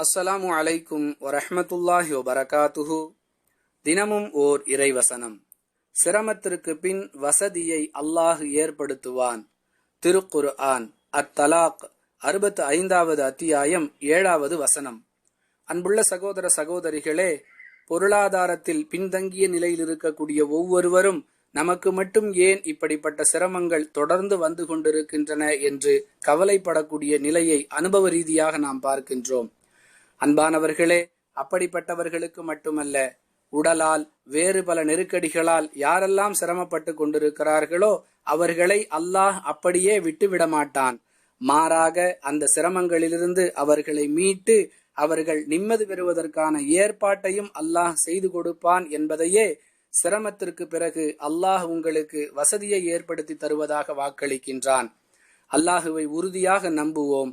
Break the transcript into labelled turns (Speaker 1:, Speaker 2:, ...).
Speaker 1: அஸ்ஸலாமு அலைக்கும் வரஹமத்துல்லாஹி வபரகாத்துஹு. தினமும் ஓர் இறைவசனம். சிரமத்திற்கு பின் வசதியை அல்லாஹ் ஏற்படுத்துவான். திருக்குர் ஆன் அத்தலாக் அறுபத்து ஐந்தாவது அத்தியாயம் ஏழாவது வசனம். அன்புள்ள சகோதர சகோதரிகளே பொருளாதாரத்தில் பின்தங்கிய நிலையில் இருக்கக்கூடிய ஒவ்வொருவரும் நமக்கு மட்டும் ஏன் இப்படிப்பட்ட சிரமங்கள் தொடர்ந்து வந்து கொண்டிருக்கின்றன என்று கவலைப்படக்கூடிய நிலையை அனுபவ ரீதியாக நாம் பார்க்கின்றோம். அன்பானவர்களே அப்படிப்பட்டவர்களுக்கு மட்டுமல்ல உடலால் வேறு பல நெருக்கடிகளால் யாரெல்லாம் சிரமப்பட்டு கொண்டிருக்கிறார்களோ அவர்களை அல்லாஹ் அப்படியே விட்டுவிட மாட்டான் மாறாக அந்த சிரமங்களிலிருந்து அவர்களை மீட்டு அவர்கள் நிம்மதி பெறுவதற்கான ஏற்பாட்டையும் அல்லாஹ் செய்து கொடுப்பான் என்பதையே சிரமத்திற்கு பிறகு அல்லாஹ் உங்களுக்கு வசதியை ஏற்படுத்தி தருவதாக வாக்களிக்கின்றான். அல்லாஹுவை உறுதியாக நம்புவோம்.